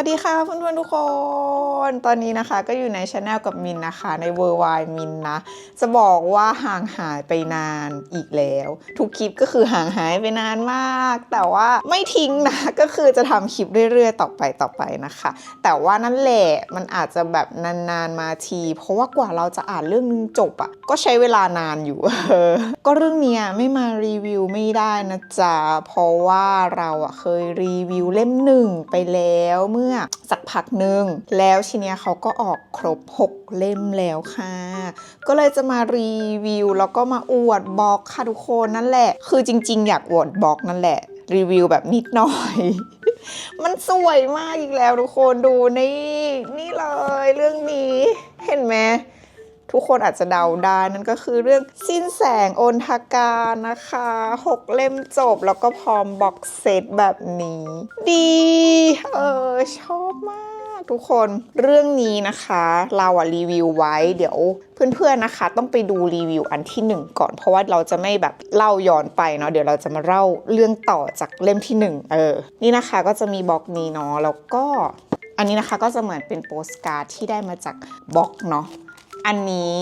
วัสดีค่ะเพื่อนๆทุกคน ตอนนี้นะคะก็อยู่ในช anel กับมินนะคะในเวอร์ไวมินนะ จะบอกว่าห่างหายไปนานอีกแล้ว ทุกคลิปก็คือห่างหายไปนานมาก แต่ว่าไม่ทิ้งนะ ก็คือจะทำคลิปเรื่อยๆ ต่อไปต่อไปนะคะ แต่ว่านั่นแหละมันอาจจะแบบนานๆมาที เพราะว่ากว่าเราจะอ่านเรื่องนึงจบอะ่ะก็ใช้เวลานานอยู่ ก็เรื่องเนี้ยไม่มารีวิวไม่ได้นะจ๊ะเพราะว่าเราอะเคยรีวิวเล่มหนึ่งไปแล้วเมื่อสักพักหนึ่งแล้วทีเนี้ยเขาก็ออกครบ 6 เล่มแล้วค่ะ ก็เลยจะมารีวิว แล้วก็มาอวดบล็อกค่ะทุกคนนั่นแหละ คือจริง ๆ อยากอวดบล็อกนั่นแหละ รีวิวแบบนิดหน่อย มันสวยมากอีกแล้วทุกคนดูนี่ นี่เลยเรื่องนี้เห็นไหม ทุกคนอาจจะเดาได้นั่นก็คือเรื่องสิ้นแสงโอนทาการนะคะ6เล่มจบแล้วก็พร้อมบ็อกเซตแบบนี้ ดี เออ ชอบมากทุกคนเรื่องนี้นะคะเราอะรีวิวไว้เดี๋ยวเพื่อนๆนะคะ ต้องไปดูรีวิวอันที่หนึ่งก่อน เพราะว่าเราจะไม่แบบเล่าย้อนไปเนาะเดี๋ยวเราจะมาเล่าเรื่องต่อจากเล่มที่หนึ่งเออ นี่นะคะก็จะมีบล็อกนี้เนาะแล้วก็อันนี้นะคะก็จะเหมือนเป็นโปสการ์ดที่ได้มาจากบล็อกเนาะ อันนี้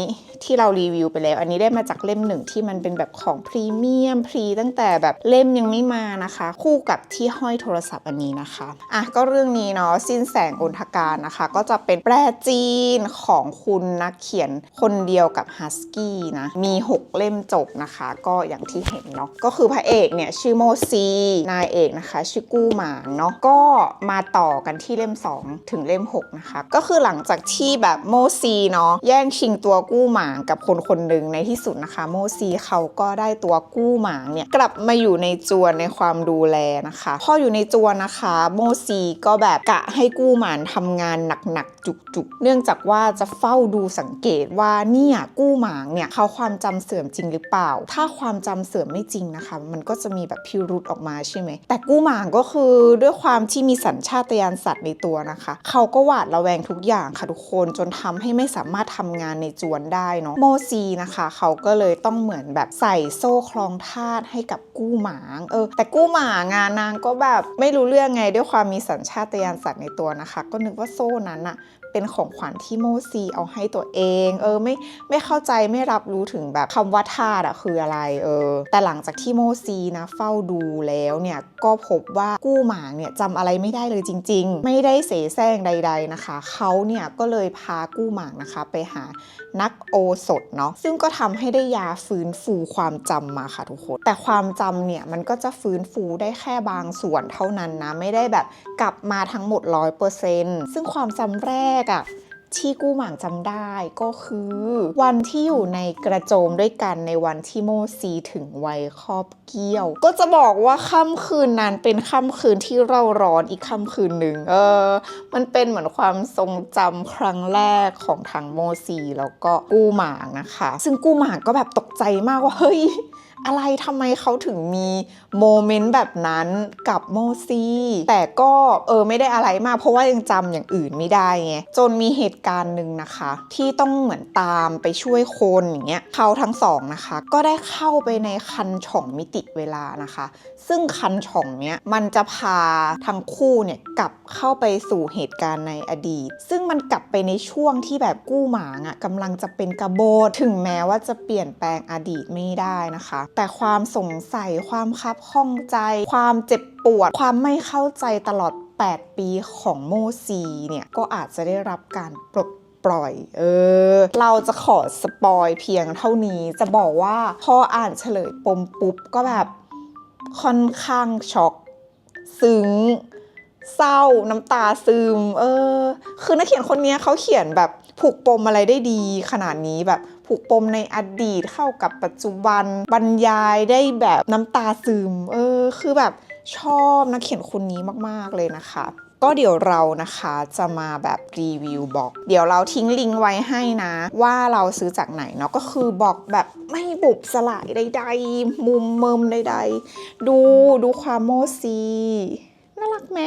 ที่เรารีวิวไปแล้ว อันนี้ได้มาจากเล่มหนึ่งที่มันเป็นแบบของพรีเมียมพรีตั้งแต่แบบเล่มยังไม่มานะคะ คู่กับที่ห้อยโทรศัพท์อันนี้นะคะอะก็เรื่องนี้เนาะสิ้นแสงอนทการนะคะ ก็จะเป็นแปลจีนของคุณนักเขียนคนเดียวกับฮัสกี้นะมี 6 เล่มจบนะคะ ก็อย่างที่เห็นเนาะก็คือพระเอกเนี่ยชื่อโมซีนายเอกนะคะชื่อกู้หมางเนาะก็มาต่อกันที่เล่ม 2 ถึงเล่ม 6 นะคะ ก็คือหลังจากที่แบบโมซีเนาะแย่งชิงตัวกู้หมางกับคนคนหนึ่งในที่สุดนะคะ โมซีเขาก็ได้ตัวกู้หมางเนี่ยกลับมาอยู่ในจวนในความดูแลนะคะ พออยู่ในจวนนะคะ โมซีก็แบบกะให้กู้หมางทำงานหนักๆจุกๆ เนื่องจากว่าจะเฝ้าดูสังเกตว่าเนี่ยกู้หมางเนี่ยเขาความจำเสื่อมจริงหรือเปล่า ถ้าความจำเสื่อมไม่จริงนะคะ มันก็จะมีแบบพิรุธออกมาใช่ไหมแต่กู้หมางก็คือด้วยความที่มีสัญชาตญาณสัตว์ในตัวนะคะ เขาก็หวาดระแวงทุกอย่างค่ะทุกคนจนทำให้ไม่สามารถทำงานในจวนได้เนาะโมซีนะคะ เขาก็เลยต้องเหมือนแบบใส่โซ่คล้องทาสให้กับกู้หมางเออแต่กู้หมางงานนางก็แบบไม่รู้เรื่องไงด้วยความมีสัญชาตญาณสัตว์ในตัวนะคะ ก็นึกว่าโซ่นั้นอะ เป็นของขวัญที่โมซีเอาให้ตัวเอง เออไม่ไม่เข้าใจไม่รับรู้ถึงแบบคำว่าทาสอะคืออะไรเออแต่หลังจากที่โมซีนะเฝ้าดูแล้วเนี่ยก็พบว่ากู้หมางเนี่ยจำอะไรไม่ได้เลยจริง ๆ ไม่ได้เสแสร้งใด ๆนะคะ เขาเนี่ยก็เลยพากู้หมางนะคะไปหานักโอสถเนาะซึ่งก็ทำให้ได้ยาฟื้นฟูความจำมาค่ะทุกคน แต่ความจำเนี่ยมันก็จะฟื้นฟูได้แค่บางส่วนเท่านั้นนะ ไม่ได้แบบกลับมาทั้งหมด 100%ซึ่งความจำแรกกอะที่กู้หมางจำได้ก็คือ วันที่อยู่ในกระโจมด้วยกันในวันที่โมซีถึงวัยครอบเกี้ยว ก็จะบอกว่าค่ำคืนนั้นเป็นค่ำคืนที่เราร้อนอีกค่ำคืนหนึ่งเออ มันเป็นเหมือนความทรงจำครั้งแรกของทางโมซีแล้วก็กู้หมางนะคะ ซึ่งกู้หมางก็แบบตกใจมากว่าเฮ้ยอะไรทำไมเขาถึงมีโมเมนต์แบบนั้นกับโมซีแต่ก็เออไม่ได้อะไรมากเพราะว่ายังจำอย่างอื่นไม่ได้ไงจนมีเหตุการณ์หนึ่งนะคะ ที่ต้องเหมือนตามไปช่วยคนอย่างเงี้ยเขาทั้งสองนะคะ ก็ได้เข้าไปในคันช่องมิติเวลานะคะ ซึ่งคันช่องเนี้ยมันจะพาทั้งคู่เนี่ยกลับเข้าไปสู่เหตุการณ์ในอดีต ซึ่งมันกลับไปในช่วงที่แบบกู้หมางอะ่ะกำลังจะเป็นกบฏถึงแม้ว่าจะเปลี่ยนแปลงอดีตไม่ได้นะคะแต่ความสงสัย ความคับข้องใจ ความเจ็บปวด ความไม่เข้าใจตลอด 8 ปีของโมซีเนี่ยก็อาจจะได้รับการปลดปล่อยเออ เราจะขอสปอยเพียงเท่านี้ จะบอกว่าพออ่านเฉลยปมปุ๊บก็แบบค่อนข้างช็อกซึ้งเศร้าน้ำตาซึม เออ คือนักเขียนคนนี้เขาเขียนแบบผูกปมอะไรได้ดีขนาดนี้แบบ ผูกปมในอดีตเข้ากับปัจจุบัน บรรยายได้แบบน้ำตาซึม เออ คือแบบชอบนักเขียนคนนี้มาก ๆ เลยนะคะก็เดี๋ยวเรานะคะจะมาแบบรีวิวบอก เดี๋ยวเราทิ้งลิงก์ไว้ให้นะ ว่าเราซื้อจากไหนเนาะก็คือบอกแบบไม่บุบสลายใดๆ มุมเมิมใดๆ ดูดูความโมซีารักไหม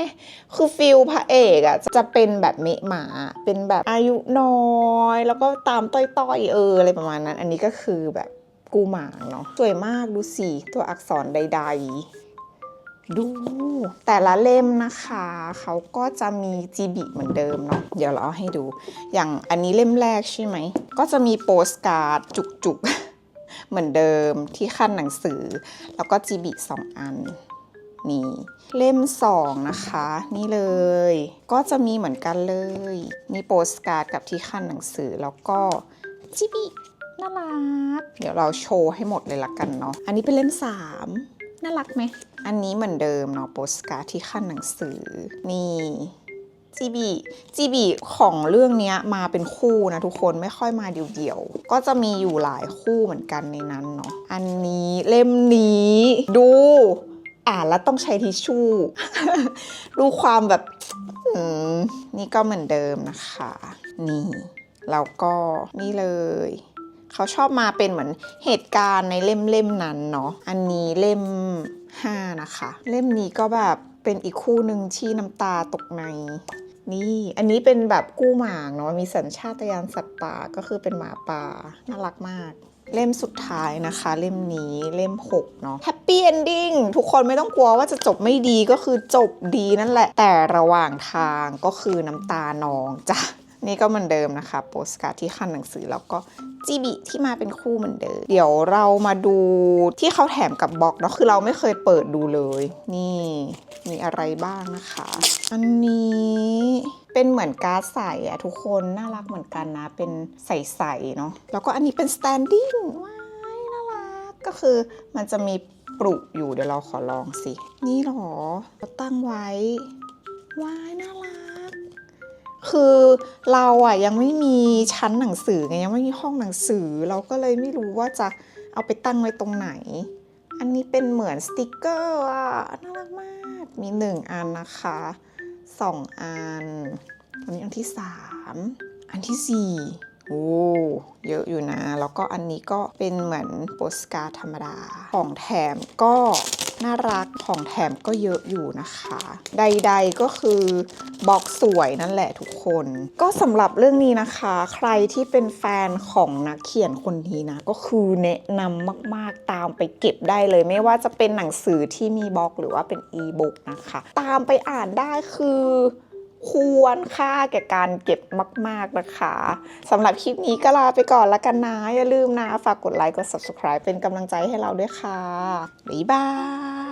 คือฟิลพระเอกอะจะเป็นแบบเมะหมา เป็นแบบอายุน้อย แล้วก็ตามต้อยๆเอออะไรประมาณนั้น อันนี้ก็คือแบบกูหมางเนาะสวยมากดูสิตัวอักษรใด ๆดูแต่ละเล่มนะคะ เขาก็จะมีจีบีเหมือนเดิมเนาะเดี๋ยวเราเอาให้ดู อย่างอันนี้เล่มแรกใช่ไหม ก็จะมีโปสการ์ดจุกๆ เหมือนเดิมที่ขั้นหนังสือ แล้วก็จีบีสองอัน นี่เล่มสองนะคะ นี่เลย ก็จะมีเหมือนกันเลย มีโปสการ์ดกับที่ขั้นหนังสือแล้วก็จิบิน่ารัก เดี๋ยวเราโชว์ให้หมดเลยละกันเนาะอันนี้เป็นเล่มสามน่ารักไหม อันนี้เหมือนเดิมเนาะโปสการ์ดที่ขั้นหนังสือ นี่จีบีจีบีของเรื่องนี้มาเป็นคู่นะทุกคนไม่ค่อยมาเดี่ยวๆ ก็จะมีอยู่หลายคู่เหมือนกันในนั้นเนาะอันนี้เล่มนี้ดู แล้วต้องใช้ทิชชู่ดูความแบบนี่ก็เหมือนเดิมนะคะ นี่แล้วก็นี่เลย เขาชอบมาเป็นเหมือนเหตุการณ์ในเล่มๆนั้นเนาะอันนี้เล่ม 5 นะคะ เล่มนี้ก็แบบเป็นอีกคู่หนึ่งที่น้ำตาตกในนี่อันนี้เป็นแบบกู้หมางเนาะมีสัญชาตญาณสัตว์ป่าก็คือเป็นหมาป่าน่ารักมาก เล่มสุดท้ายนะคะ เล่มนี้เล่ม 6 เนาะแฮปปี้เอนดิ้งทุกคนไม่ต้องกลัวว่าจะจบไม่ดีก็คือจบดีนั่นแหละ แต่ระหว่างทางก็คือน้ำตานองจ้ะนี่ก็เหมือนเดิมนะคะ โปสการ์ดที่ขั้นหนังสือแล้วก็จีบีที่มาเป็นคู่เหมือนเดิม เดี๋ยวเรามาดูที่เขาแถมกับบล็อกเนาะคือเราไม่เคยเปิดดูเลย นี่มีอะไรบ้างนะคะ อันนี้ เป็นเหมือนการ์ดใสอะทุกคนน่ารักเหมือนกันนะ เป็นใสๆเนาะแล้วก็อันนี้เป็น standing ว้ายน่ารักก็คือมันจะมีปลุกอยู่เดี๋ยวเราขอลองสิ นี่หรอเราตั้งไว้ว้ายน่ารักคือเราอะยังไม่มีชั้นหนังสือไงยังไม่มีห้องหนังสือ เราก็เลยไม่รู้ว่าจะเอาไปตั้งไว้ตรงไหน อันนี้เป็นเหมือนสติกเกอร์อะน่ารักมาก มีหนึ่งอันนะคะ สองอันอันนี้อันที่สามอันที่สี่โอ้ เยอะอยู่นะ แล้วก็อันนี้ก็เป็นเหมือนโปสการ์ธรรมดา ของแถมก็ น่ารักของแถมก็เยอะอยู่นะคะ ใดๆก็คือบล็อกสวยนั่นแหละทุกคน ก็สำหรับเรื่องนี้นะคะ ใครที่เป็นแฟนของนักเขียนคนนี้นะ ก็คือแนะนำมากๆตามไปเก็บได้เลย ไม่ว่าจะเป็นหนังสือที่มีบล็อกหรือว่าเป็นอีบุ๊กนะคะ ตามไปอ่านได้คือ ควรค่าแก่การเก็บมาก ๆ นะคะสำหรับคลิปนี้ก็ลาไปก่อนละกันนะ อย่าลืมนะ ฝากกดไลค์ กด subscribe เป็นกำลังใจให้เราด้วยค่ะ บ๊ายบาย